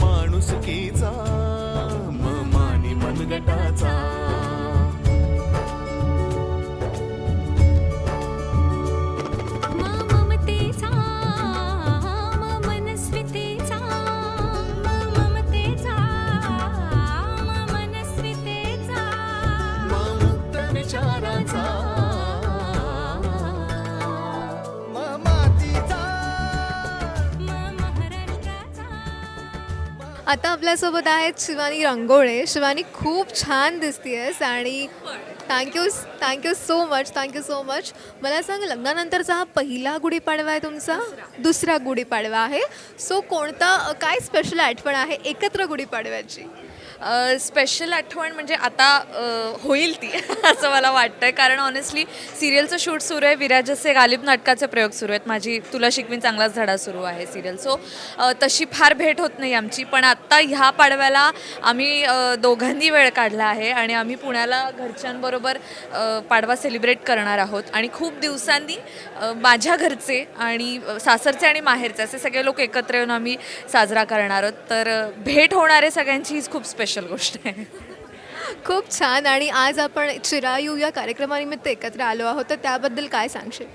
माणुसकीचा म मानी मनगटाचा आता आपल्यासोबत आहेत शिवानी रंगोळे. शिवानी खूप छान दिसतीयस आणि thank you thank you so much thank you so much मला सांग लग्नानंतरचा हा पहिला गुढीपाडवा आहे तुमचा? दुसरा गुढीपाडवा आहे. सो कोणता काय स्पेशल आठवण आहे एकत्र गुढीपाडव्याची? स्पेशल आठवण म्हणजे आता होईल ती असं मला वाटतं आहे कारण ऑनेस्टली सिरियलचं शूट सुरू आहे. विराजसे गालिब नाटकाचे प्रयोग सुरू आहेत. माझी तुला शिकवीन चांगलाच धडा सुरू आहे सिरियल सो तशी फार भेट होत नाही आमची. पण आत्ता ह्या पाडव्याला आम्ही दोघांनी वेळ काढला आहे आणि आम्ही पुण्याला घरच्यांबरोबर पाडवा सेलिब्रेट करणार आहोत. आणि खूप दिवसांनी माझ्या घरचे आणि सासरचे आणि माहेरचे असे सगळे लोक एकत्र येऊन आम्ही साजरा करणार आहोत. तर भेट होणारे सगळ्यांची. हीच खूप स्पेशल गोष्ट आहे. खूप छान. आणि आज आपण चिरायू या कार्यक्रमानिमित्त एकत्र आलो आहोत. तर त्याबद्दल काय सांगशील?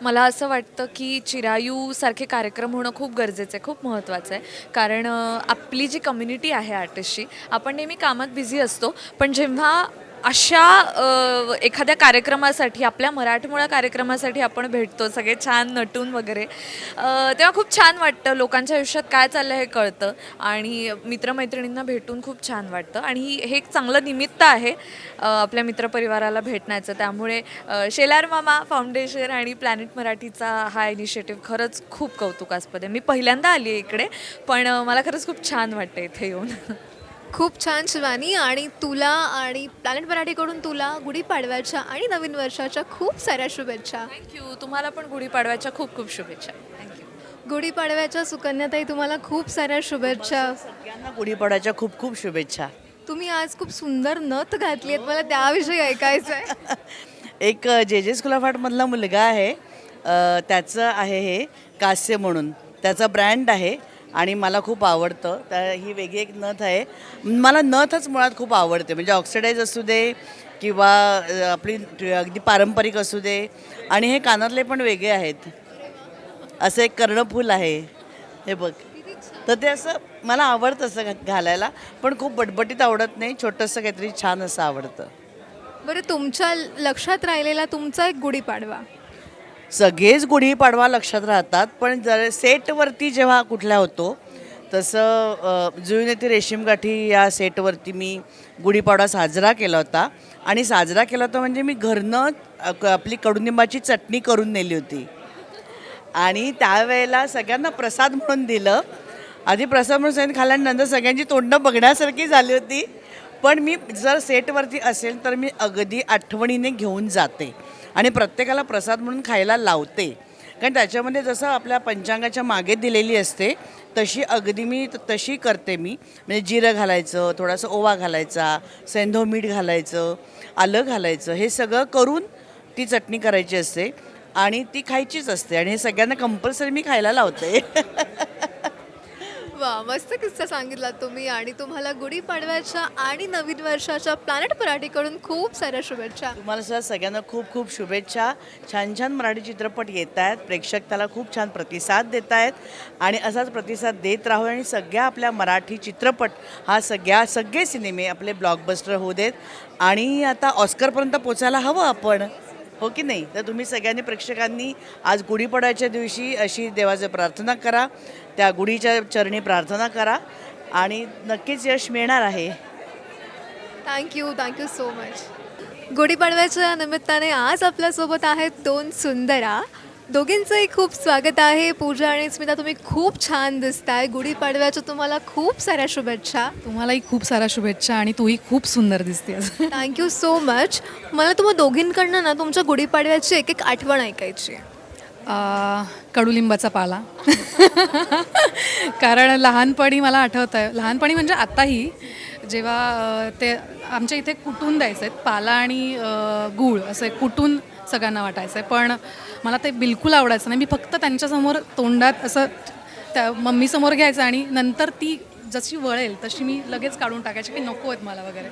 मला असं वाटतं की चिरायूसारखे कार्यक्रम होणं खूप गरजेचं आहे खूप महत्त्वाचं आहे. कारण आपली जी कम्युनिटी आहे आर्टिस्टची आपण नेहमी कामात बिझी असतो. पण जेव्हा अशा एखाद्या कार्यक्रमासाठी आपल्या मराठमोळ्या कार्यक्रमासाठी आपण भेटतो सगळे छान नटून वगैरे. तेव्हा खूप छान वाटतं लोकांच्या आयुष्यात काय चाललं हे कळतं आणि मित्रमैत्रिणींना भेटून खूप छान वाटतं. आणि ही- हे एक चांगलं निमित्त आहे आपल्या मित्रपरिवाराला भेटण्याचं. त्यामुळे शेलार मामा फाउंडेशन आणि प्लॅनेट मराठीचा हा इनिशिएटिव्ह खरंच खूप कौतुकास्पद आहे. मी पहिल्यांदा आली आहे इकडे पण मला खरंच खूप छान वाटतं इथे येऊन. खूप छान शिवानी आणि तुला आणि प्लॅनेट मराठीकडून तुला गुढीपाडव्याच्या आणि नवीन वर्षाच्या खूप साऱ्या शुभेच्छा. थँक्यू तुम्हाला पण गुढीपाडव्याच्या खूप खूप शुभेच्छा. थँक्यू गुढीपाडव्याच्या सुकन्याताई तुम्हाला खूप साऱ्या शुभेच्छा. सगळ्यांना गुढीपाडव्याच्या खूप खूप शुभेच्छा. तुम्ही आज खूप सुंदर नथ घातली आहेत मला त्याविषयी ऐकायचं आहे एक जे जे स्कुलाफाटमधला मुलगा आहे अ, त्याचं आहे हे कास्य म्हणून. त्याचा ब्रँड आहे आणि मला खूप आवडतं. तर ही वेगळी एक नथ आहे. मला नथच मुळात खूप आवडते. म्हणजे ऑक्सिडाईज असू दे किंवा आपली अगदी पारंपरिक असू दे. आणि हे कानातले पण वेगळे आहेत. असं एक कर्णफूल आहे. हे बघ. तर ते असं मला आवडतं असं घालायला. पण खूप बटबटीत आवडत नाही. छोटंसं काहीतरी छान असं आवडतं. बरं तुमच्या लक्षात राहिलेला तुमचा एक गुढीपाडवा. सगळेच गुढीपाडवा लक्षात राहतात पण जर सेटवरती जेव्हा कुठल्या होतो तसं अ, येते रेशीमगाठी या सेटवरती मी गुढीपाडवा साजरा केला होता. आणि साजरा केला होता म्हणजे मी घरनं क- आपली कडुनिंबाची चटणी करून नेली होती. आणि त्यावेळेला सगळ्यांना प्रसाद म्हणून दिलं. आधी प्रसाद म्हणून सांगितलं खाल्ल्यानंतर सगळ्यांची तोंडं बघण्यासारखी झाली होती. पण मी जर सेटवरती असेल तर मी अगदी आठवणीने घेऊन जाते आणि प्रत्येकाला प्रसाद म्हणून खायला लावते. कारण त्याच्यामध्ये जसं आपल्या पंचांगाच्या मागे दिलेली असते तशी अगदी मी त- तशी करते मी. म्हणजे जिरं घालायचं थोडासा ओवा घालायचा सेंधो मीठ घालायचं आलं घालायचं हे सगळं करून ती चटणी करायची असते आणि ती खायचीच असते. आणि हे सगळ्यांना कंपल्सरी मी खायला लावते. वा मस्त किस्सा सांगितला तुम्ही. आणि तुम्हाला गुढीपाडव्याच्या आणि नवीन वर्षाच्या प्लॅनेट मराठीकडून खूप साऱ्या शुभेच्छा. तुम्हाला सुद्धा सगळ्यांना खूप खूप शुभेच्छा. छान छान मराठी चित्रपट येत आहेत. प्रेक्षक त्याला खूप छान प्रतिसाद देत आहेत. आणि असाच प्रतिसाद देत राहू आणि सगळ्या आपल्या मराठी चित्रपट हा सगळ्या सगळे सिनेमे आपले ब्लॉकबस्टर होऊ देत. आणि आता ऑस्करपर्यंत पोचायला हवं आपण. हो की नाही? तर तुम्ही सगळ्यांनी प्रेक्षकांनी आज गुढीपाडव्याच्या दिवशी अशी देवाचं प्रार्थना करा. त्या गुढीच्या चरणी प्रार्थना करा. आणि नक्कीच यश मिळणार आहे. थँक्यू थँक्यू सो मच गुढीपाडव्याच्या निमित्ताने आज आपल्यासोबत आहेत दोन सुंदरा. दोघींचंही खूप स्वागत आहे. पूजा आणि स्मिता तुम्ही खूप छान दिसताय. गुढीपाडव्याच्या तुम्हाला खूप साऱ्या शुभेच्छा. तुम्हालाही खूप साऱ्या शुभेच्छा आणि तूही खूप सुंदर दिसतेस. थँक्यू सो मच मला तुम्हा दोघींकडनं ना तुमच्या गुढीपाडव्याची एक एक आठवण ऐकायची आहे. आ, कडुलिंबाचा पाला. कारण लहानपणी मला आठवतं आहे लहानपणी म्हणजे आत्ताही जेव्हा ते आमच्या इथे कुटून द्यायचे पाला आणि गूळ असे कुटून सगळ्यांना वाटायचं आहे. पण मला ते बिलकुल आवडायचं नाही. मी फक्त त्यांच्यासमोर तोंडात असं त्या मम्मीसमोर घ्यायचं आणि नंतर ती जशी वळेल तशी मी लगेच काढून टाकायची की नको आहेत मला वगैरे.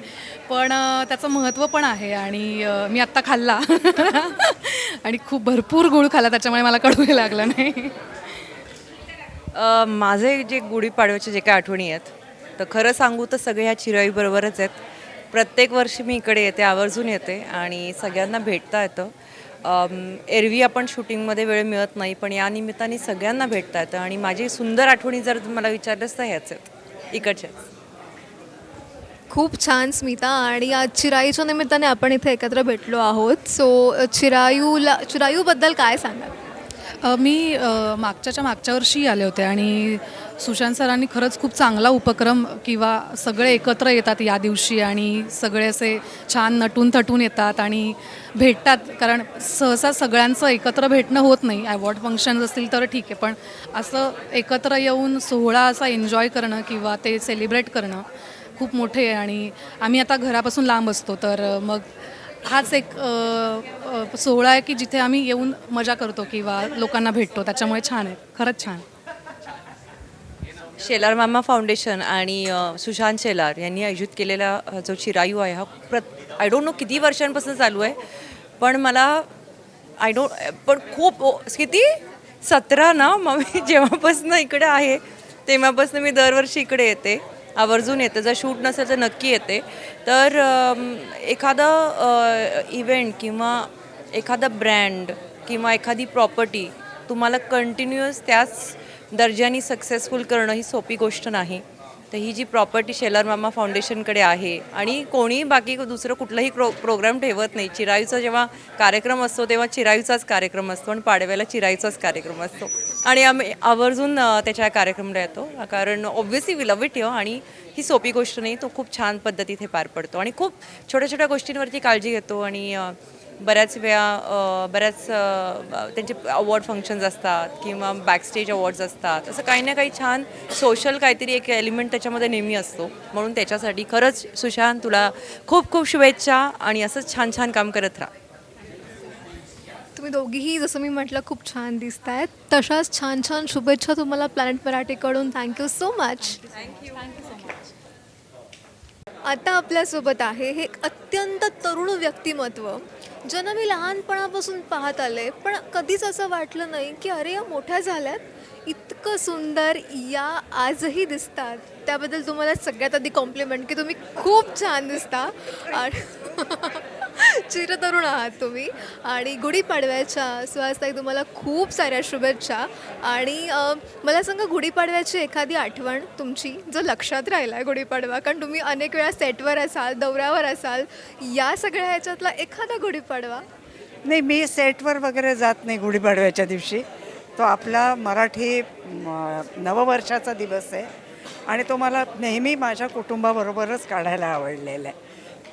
पण त्याचं महत्त्व पण आहे आणि मी आत्ता खाल्ला. आणि खूप भरपूर गुळ खाल्ला त्याच्यामुळे मला कळूही लागलं नाही. माझे जे गुढीपाडव्याचे जे काही आठवणी आहेत तर खरं सांगू तर सगळे ह्या चिराईबरोबरच आहेत. प्रत्येक वर्षी मी इकडे येते आवर्जून येते आणि सगळ्यांना भेटता येतं. एरवी आपण शूटिंगमध्ये वेळ मिळत नाही पण या निमित्ताने सगळ्यांना भेटता येतं आणि माझी सुंदर आठवणी जर मला विचारलंच तर ह्याच आहेत इकडच्याच. खूप छान स्मिता आणि आज चिरायूच्या निमित्ताने आपण इथे एकत्र भेटलो आहोत. सो चिरायूला चिरायूबद्दल काय सांगाल? मी मागच्याच्या मागच्या वर्षी आले होते आणि सुशांत सरांनी खरंच खूप चांगला उपक्रम किंवा सगळे एकत्र येतात या दिवशी आणि सगळे असे छान नटून थटून येतात आणि भेटतात. कारण सहसा सगळ्यांचं एकत्र भेटणं होत नाही. अवॉर्ड फंक्शन्स असतील तर ठीक आहे पण असं एकत्र येऊन सोहळा असा एन्जॉय करणं किंवा ते सेलिब्रेट करणं खूप मोठे आहे. आणि आम्ही आता घरापासून लांब असतो तर मग हाच एक सोहळा आहे की जिथे आम्ही येऊन मजा करतो किंवा लोकांना भेटतो. त्याच्यामुळे छान आहे. खरंच छान शेलार मामा फाउंडेशन आणि सुशांत शेलार यांनी आयोजित केलेला जो चिरायू आहे हा प्रत आय डोंट नो किती वर्षांपासून चालू आहे पण मला आय डोंट पण खूप ओ- किती? सतरा ना? मग मी जेव्हापासून इकडे आहे तेव्हापासून मी दरवर्षी इकडे येते. आवर्जून येते. जर शूट नसेल तर नक्की येते. तर एखादं एखादा इव्हेंट किंवा एखादा ब्रँड किंवा एखादी प्रॉपर्टी तुम्हाला कंटिन्युअस त्याच दर्जानी सक्सेसफुल करणं ही सोपी गोष्ट नाही. तर ही जी प्रॉपर्टी शेलार मामा फाउंडेशनकडे आहे आणि कोणी बाकी दुसरं कुठलंही प्रो प्रोग्राम ठेवत नाही. चिरायूचा जेव्हा कार्यक्रम असतो तेव्हा चिरायूचाच कार्यक्रम असतो आणि पाडव्याला चिरायूचाच कार्यक्रम असतो. आणि आम्ही आवर्जून त्याच्या कार्यक्रमला येतो. कारण obviously we love it yo आणि ही सोपी गोष्ट नाही तो खूप छान पद्धतीत हे पार पडतो. आणि खूप छोट्या छोट्या गोष्टींवरती काळजी घेतो आणि बऱ्याच वेळा बऱ्याच त्यांचे अवॉर्ड फंक्शन्स असतात किंवा बॅकस्टेज अवॉर्ड्स असतात. असं काही ना काही छान सोशल काहीतरी एक एलिमेंट त्याच्यामध्ये नेहमी असतो. म्हणून त्याच्यासाठी खरंच सुशांत तुला खूप खूप शुभेच्छा आणि असंच छान छान काम करत राहा. तुम्ही दोघीही जसं मी म्हटलं खूप छान दिसत आहेत तशाच छान छान शुभेच्छा तुम्हाला प्लॅनेट मराठीकडून. थँक्यू सो मच आता आपल्यासोबत आहे हे एक अत्यंत तरुण व्यक्तिमत्व ज्यांना मी लहानपणापासून पाहत आले. पण कधीच असं वाटलं नाही की अरे या मोठ्या झाल्यात. इतकं सुंदर या आजही दिसतात. त्याबद्दल तुम्हाला सगळ्यात आधी कॉम्प्लिमेंट की तुम्ही खूप छान दिसता. चिरतरुण आहात तुम्ही. आणि गुढीपाडव्याच्या सुहासताई तुम्हाला खूप साऱ्या शुभेच्छा. आणि अ, मला सांगा गुढीपाडव्याची एखादी आठवण तुमची जो लक्षात राहिला आहे गुढीपाडवा? कारण तुम्ही अनेक वेळा सेटवर असाल दौऱ्यावर असाल या सगळ्या ह्याच्यातला एखादा गुढीपाडवा? नाही मी सेटवर वगैरे जात नाही गुढीपाडव्याच्या दिवशी. तो आपला मराठी म, नववर्षाचा दिवस आहे. आणि तो मला नेहमी माझ्या कुटुंबाबरोबरच काढायला आवडलेला आहे.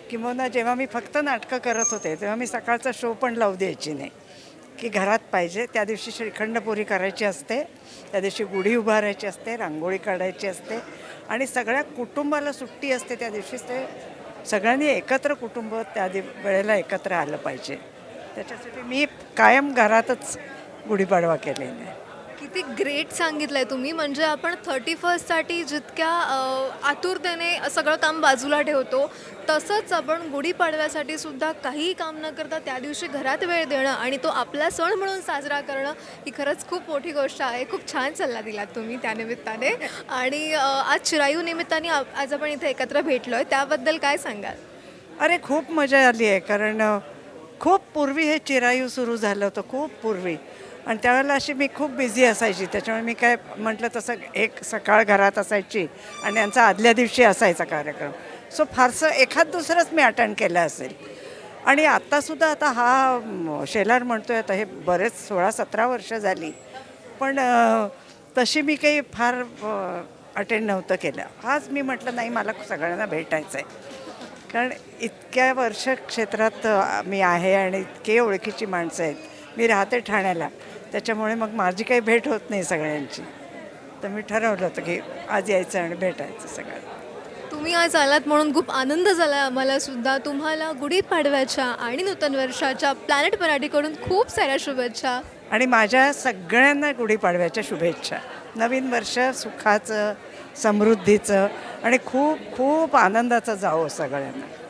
किंवा जेव्हा मी फक्त नाटकं करत होते तेव्हा मी सकाळचा शो पण लावू द्यायची नाही. की घरात पाहिजे त्या दिवशी श्रीखंडपुरी करायची असते त्या दिवशी गुढी उभारायची असते रांगोळी काढायची असते आणि सगळ्या कुटुंबाला सुट्टी असते त्या दिवशीच ते सगळ्यांनी एकत्र कुटुंब त्या दि वेळेला एकत्र आलं पाहिजे. त्याच्यासाठी मी कायम घरातच गुढीपाडवा केलेला आहे. किती ग्रेट सांगितलं आहे तुम्ही. म्हणजे आपण थर्टी फर्स्टसाठी जितक्या आतुरतेने सगळं काम बाजूला ठेवतो तसंच आपण गुढीपाडव्यासाठी सुद्धा काहीही काम न करता त्या दिवशी घरात वेळ देणं आणि तो आपला सण म्हणून साजरा करणं ही खरंच खूप मोठी गोष्ट आहे. खूप छान सल्ला दिलात तुम्ही त्यानिमित्ताने आणि आज चिरायू निमित्ताने आज आपण इथे एकत्र भेटलो आहे त्याबद्दल काय सांगाल? अरे खूप मजा आली आहे कारण खूप पूर्वी हे चिरायू सुरू झालं होतं खूप पूर्वी. आणि त्यावेळेला अशी मी खूप बिझी असायची. त्याच्यामुळे मी काय म्हटलं तसं एक सकाळ घरात असायची आणि त्यांचा आदल्या दिवशी असायचा कार्यक्रम. सो फारसं एखाद दुसरंच मी अटेंड केलं असेल. आणि आत्तासुद्धा आता हा शेलार म्हणतो आहे आता हे बरेच सोळा सतरा वर्ष झाली. पण तशी मी काही फार अटेंड नव्हतं केलं. आज मी म्हटलं नाही मला सगळ्यांना भेटायचं आहे कारण इतक्या वर्ष क्षेत्रात मी आहे आणि इतके ओळखीची माणसं आहेत. मी राहते ठाण्याला. त्याच्यामुळे मग माझी काही भेट होत नाही सगळ्यांची. तर मी ठरवलं होतं की आज यायचं आणि भेटायचं सगळं. तुम्ही आज आलात म्हणून खूप आनंद झाला आम्हाला सुद्धा. तुम्हाला गुढीपाडव्याच्या आणि नूतन वर्षाच्या प्लॅनेट मराठीकडून खूप साऱ्या शुभेच्छा. आणि माझ्या सगळ्यांना गुढीपाडव्याच्या शुभेच्छा. नवीन वर्ष सुखाचं समृद्धीचं आणि खूप खूप आनंदाचं जावं सगळ्यांना.